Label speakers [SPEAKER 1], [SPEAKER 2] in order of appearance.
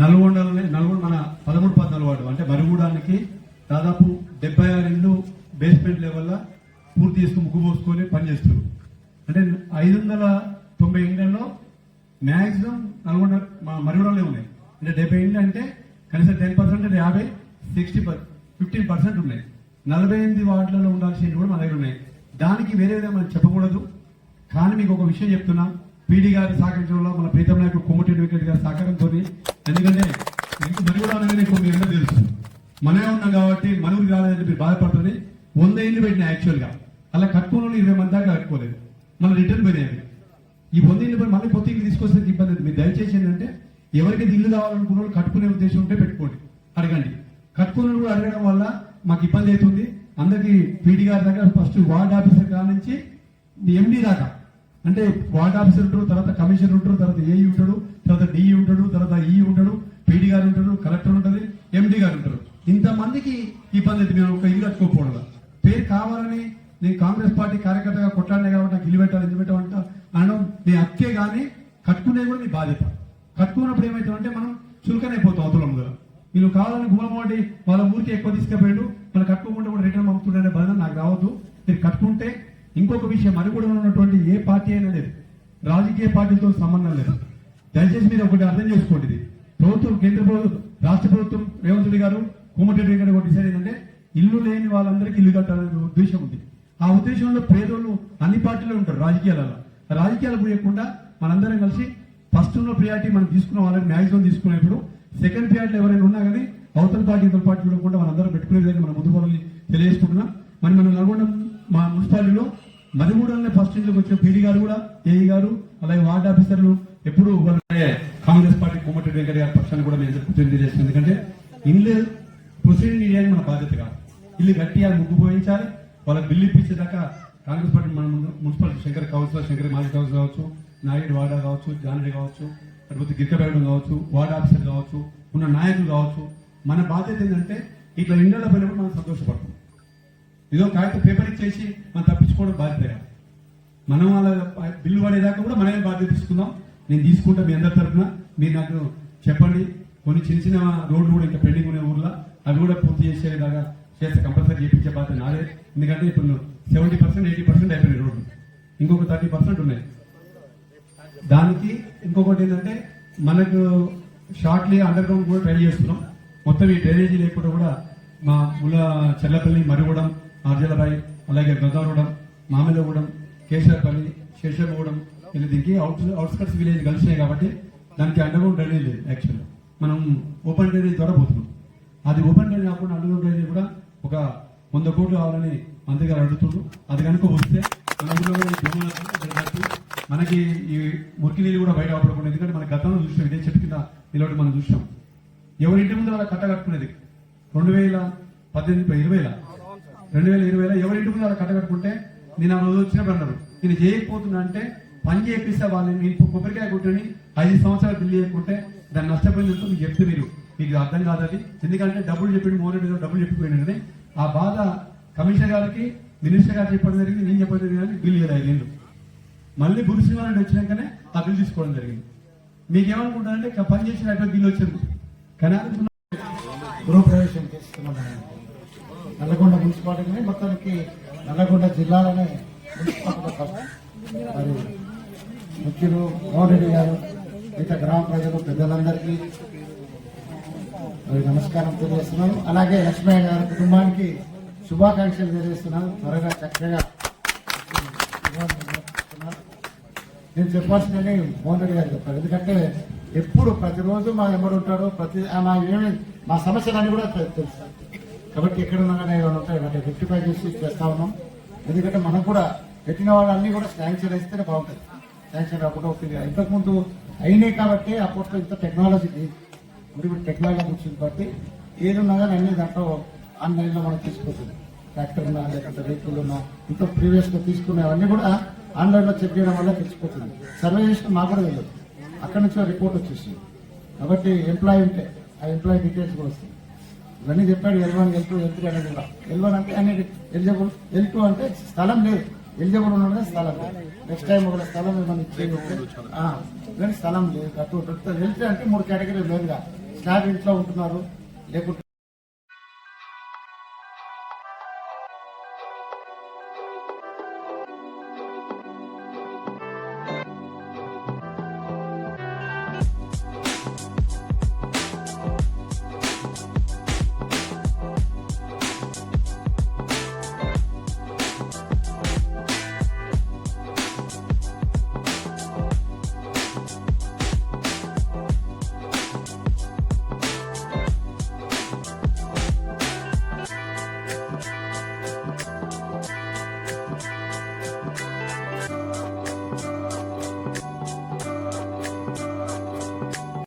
[SPEAKER 1] నల్గొండలోనే నల్గొండ నల్గొండ మన పదమూడు పద్నాలుగు వాడు అంటే మరుగుడానికి దాదాపు డెబ్బై ఆరు ఇళ్ళు బేస్మెంట్ లెవెల్లో పూర్తి చేసుకుని ముగ్గు పోసుకొని పనిచేస్తారు అంటే ఐదు వందల తొంభై ఇండ్లలో మ్యాక్సిమం నల్గొండ మరుగుడలే ఉన్నాయి. అంటే డెబ్బై ఇండ్లు అంటే కనీసం టెన్ పర్సెంట్ అంటే యాభై సిక్స్టీ ఫిఫ్టీన్ పర్సెంట్ ఉన్నాయి. నలభై ఎనిమిది వార్డులలో ఉండాల్సిన కూడా మన దగ్గర ఉన్నాయి. దానికి వేరే విధంగా మనం చెప్పకూడదు. కానీ మీకు ఒక విషయం చెప్తున్నా. పీడీ గారి సహకరించడంలో మన ప్రీతం నాయకుడు కోమటి వెంకట్ గారి సహకారంతో ఎందుకంటే ఇంక మరి కూడా అనగానే కొన్ని ఎండ తెలుసు. మనమే ఉన్నాం కాబట్టి మనూరు కాలేదని మీరు బాధపడుతుంది. వంద ఇల్లు పెట్టిన యాక్చువల్గా. అలా కట్టుకున్న ఇరవై మంది దాకా కట్టుకోలేదు. మన రిటర్న్ పోయినాయి ఈ వంద ఇల్లు పోయి మళ్ళీ కొత్త ఇల్లు తీసుకొస్తే ఇబ్బంది మీరు దయచేసి ఏంటంటే ఎవరికి ఇల్లు కావాలనుకున్న వాళ్ళు కట్టుకునే ఉద్దేశం ఉంటే పెట్టుకోండి. అడగండి. కట్టుకున్న కూడా అడగడం వల్ల మాకు ఇబ్బంది అవుతుంది. అందరికీ పీడీ గారి దగ్గర ఫస్ట్ వార్డ్ ఆఫీసర్ కాడ నుంచి ఎండి దాకా అంటే వార్డ్ ఆఫీసర్ ఉంటారు తర్వాత కమిషనర్ ఉంటారు తర్వాత ఏఈ ఉంటాడు తర్వాత డిఈ ఉంటాడు తర్వాత ఈ ఉంటాడు పీడీ గారు ఉంటాడు కలెక్టర్ ఉంటుంది ఎండి గారు ఉంటారు. ఇంతమందికి ఈ పద్ధతి మేము ఒక ఇల్లు కట్టుకోకపోవడం పేరు కావాలని నేను కాంగ్రెస్ పార్టీ కార్యకర్తగా కొట్లాడే కాబట్టి నాకు ఇల్లు పెట్టాలి ఇల్లు పెట్టాలంట అనడం నీ అక్కే కానీ కట్టుకునే కూడా నీ బాధ్యత. కట్టుకున్నప్పుడు ఏమవుతుందంటే మనం చులకనైపోతాం అవతల ముందర వీళ్ళు కావాలని గుమ్మడి వాళ్ళ ఊరికి ఎక్కువ తీసుకుపోయాడు వాళ్ళు కట్టుకోకుండా కూడా రిటర్న్ పంపుతుండే బాధ నాకు రావద్దు. మీరు కట్టుకుంటే ఇంకొక విషయం అది కూడా ఉన్నటువంటి ఏ పార్టీ అయినా లేదు. రాజకీయ పార్టీలతో సంబంధం లేదు. దయచేసి మీరు ఒకటి అర్థం చేసుకోండి ఇది. ప్రభుత్వం కేంద్ర ప్రభుత్వం రాష్ట్ర ప్రభుత్వం రేవంత్ రెడ్డి గారు కోమటిరెడ్డి గారు ఒకటి డిసైడ్ ఏంటంటే ఇల్లు లేని వాళ్ళందరికీ ఇల్లు కట్టాలనే ఉద్దేశం ఉంది. ఆ ఉద్దేశంలో పేదోళ్ళు అన్ని పార్టీలు ఉంటారు రాజకీయాలలో. రాజకీయాలు పోయకుండా మనందరం కలిసి ఫస్ట్ ఉన్న ప్రియారిటీ మనం తీసుకున్న వాళ్ళని మ్యాక్సిమం తీసుకునేప్పుడు సెకండ్ ప్రియారిటీ ఎవరైనా ఉన్నా కానీ అవతల పార్టీ ఇతర పార్టీ కూడా మనందరం పెట్టుకునే విధంగా మన ముందు పనులు తెలియజేసుకుంటున్నాం. మరి మనం నల్గొండ మా మున్సిపాలిటీలో మరిమూడలోనే ఫస్ట్ ఇంట్లోకి వచ్చిన పీడీ గారు కూడా ఏఈ గారు అలాగే వార్డ్ ఆఫీసర్లు ఎప్పుడు కాంగ్రెస్ పార్టీ కోమటిరెడ్డి వెంకట గారి పక్షాన్ని కూడా మేము తెలియజేస్తాం ఎందుకంటే ఇల్లు ప్రొసీడింగ్ చేయడానికి మన బాధ్యత కాదు. ఇల్లు గట్టిగా ఆ ముగ్గు పోయించాలి. వాళ్ళకి బిల్లు ఇప్పించేదాకా కాంగ్రెస్ పార్టీ మన municipality municipal Shankar councillor Shankar మాజీ కౌన్సిలర్ కావచ్చు నాయుడు వాడా కావచ్చు జానడి కావచ్చు లేకపోతే గిరికబేగం కావచ్చు వార్డ్ ఆఫీసర్ కావచ్చు ఉన్న నాయకులు కావచ్చు. మన బాధ్యత ఏంటంటే ఇట్లా ఇండియాలో పోయినప్పుడు మనం సంతోషపడతాం. ఏదో కాగితం పేపర్ ఇచ్చేసి మనం తప్పించుకోవడం బాధ్యత. మనం వాళ్ళ బిల్లు పడేదాకా కూడా మనమే బాధ్యత తీసుకుందాం. నేను తీసుకుంటా మీ అందరి తరఫున. మీరు నాకు చెప్పండి. కొన్ని చిన్న చిన్న రోడ్లు కూడా ఇంకా పెండింగ్ ఉన్న ఊర్లో. అవి కూడా పూర్తి చేసేలాగా చేస్తే కంపల్సరీ చేయించే బాధ్యత నాదే. ఎందుకంటే ఇప్పుడు సెవెంటీ పర్సెంట్ ఎయిటీ పర్సెంట్ అయిపోయినాయి రోడ్లు. ఇంకొక థర్టీ పర్సెంట్ ఉన్నాయి. దానికి ఇంకొకటి ఏంటంటే మనకు షార్ట్లీ అండర్ గ్రౌండ్ కూడా ట్రై చేస్తున్నాం. మొత్తం ఈ డ్రైనేజీ లేకుండా కూడా మా ముల చెల్లపల్లి మరుగుడం ఆర్జలబాయి అలాగే గంగాగూడెం మామిలగూడెం కేశవపల్లి శేషమ్మగూడెం ఇలా దీనికి అవుట్ అవుట్స్కట్స్ విలేజ్ కలిసినాయి కాబట్టి దానికి అండర్గ్రౌండ్ డ్రైనేజ్ లేదు యాక్చువల్గా మనం ఓపెన్ డ్రైనేజ్ ద్వారా పోతున్నాం. అది ఓపెన్ డ్రైనేజ్ కాకుండా అండర్గ్రౌండ్ డ్రైనేజ్ కూడా ఒక వంద కోట్లు కావాలని మంత్రి గారు అడుగుతుండ్రు. అది కనుక వస్తే మనకి ఈ మురికి నీళ్ళు కూడా బయట ఆపడకుండా ఎందుకంటే మన గతంలో చూసాం ఇదే చెట్టు కింద నిలబడి మనం చూసాం ఎవరింటి ముందు వాళ్ళ కట్ట కట్టుకునేది? రెండు వేల పద్దెనిమిది ఇరవైల? రెండు వేల ఇరవైలో ఎవరి ఇంటి ముందు కట్టగట్టుకుంటే నేను ఆ రోజు వచ్చినప్పుడు అన్నారు నేను చేయకపోతున్నా అంటే పని చేపిస్తే వాళ్ళని నేను కొబ్బరికాయ కొట్టుని ఐదు సంవత్సరాలు బిల్లు చేయకుంటే దాన్ని నష్టపోయినందుకు మీకు చెప్తే మీరు. మీకు అర్థం కాదది ఎందుకంటే డబ్బులు చెప్పిన మోహన్ డబ్బులు చెప్పిపోయినాడని ఆ బాధ కమిషనర్ గారికి మినిస్టర్ గారు చెప్పడం జరిగింది నేను చెప్పడం జరిగింది బిల్లు ఇవ్వలేదు ఐదేళ్ళు మళ్ళీ గురుసింహారెడ్డి వచ్చినాకనే ఆ బిల్లు తీసుకోవడం జరిగింది. మీకేమనుకుంటారంటే పని చేసిన బిల్లు వచ్చింది కానీ
[SPEAKER 2] గృహప్రవేశం చేస్తున్నాను నల్లగొండ మున్సిపాలిటీని మొత్తానికి నల్లగొండ జిల్లాలోనే మున్సిపాలిటీ ఫస్ట్ మరి ముఖ్యులు మోహన్ రెడ్డి గారు మిగతా గ్రామ ప్రజలు పెద్దలందరికీ మరి నమస్కారం తెలియజేస్తున్నాను. అలాగే లక్ష్మయ్య గారి కుటుంబానికి శుభాకాంక్షలు తెలియజేస్తున్నాను. త్వరగా చక్కగా నేను చెప్పాల్సిందని మోహన్ రెడ్డి గారు చెప్పారు ఎందుకంటే ఎప్పుడు ప్రతిరోజు మా ఎవరు ఉంటాడో ప్రతి మా ఏమి మా సమస్యలన్నీ కూడా తె- తెలుసు కాబట్టి ఎక్కడ ఉన్నా కానీ ఏమైనా ఉంటాయి వాటిని రెక్టిఫై చేసి చేస్తా ఉన్నాం. ఎందుకంటే మనకు కూడా పెట్టిన వాళ్ళన్నీ కూడా శాంక్షన్ ఇస్తేనే బాగుంటుంది. శాంక్షన్ రాకుండా ఉంటుంది ఇంతకుముందు అయినాయి కాబట్టి అప్పట్లో ఇంత టెక్నాలజీ మరి ఇప్పుడు టెక్నాలజీ వచ్చింది కాబట్టి ఏదున్నా కానీ అన్ని దాంట్లో ఆన్లైన్లో మనం తీసుకుంటుంది ట్రాక్టర్ ఉన్నా లేకపోతే వెహికల్ ఉన్నా ఇంత ప్రీవియస్గా తీసుకునేవన్నీ కూడా ఆన్లైన్లో చెక్ చేయడం వల్ల తెలిసిపోతుంది. సర్వే చేసిన మాకు కూడా తెలియదు. అక్కడి నుంచి రిపోర్ట్ వచ్చేసింది. కాబట్టి ఎంప్లాయీ ఉంటే ఆ ఎంప్లాయీ డీటెయిల్స్ కూడా వస్తాయి. ఇవన్నీ చెప్పాడు L one L two L three అనేది కూడా. ఎల్ వన్ అంటే అనేది ఎలిజిబుల్ ఎల్ టూ అంటే స్థలం లేదు. ఎలిజిబుల్ ఉండడం స్థలం లేదు. నెక్స్ట్ టైం ఒక స్థలం ఏమైనా ఇచ్చేది స్థలం లేదు. అటు వెళ్తే అంటే మూడు కేటగిరీ మెయిన్గా స్లాబ్ ఇంట్లో ఉంటున్నారు. లేకుంటే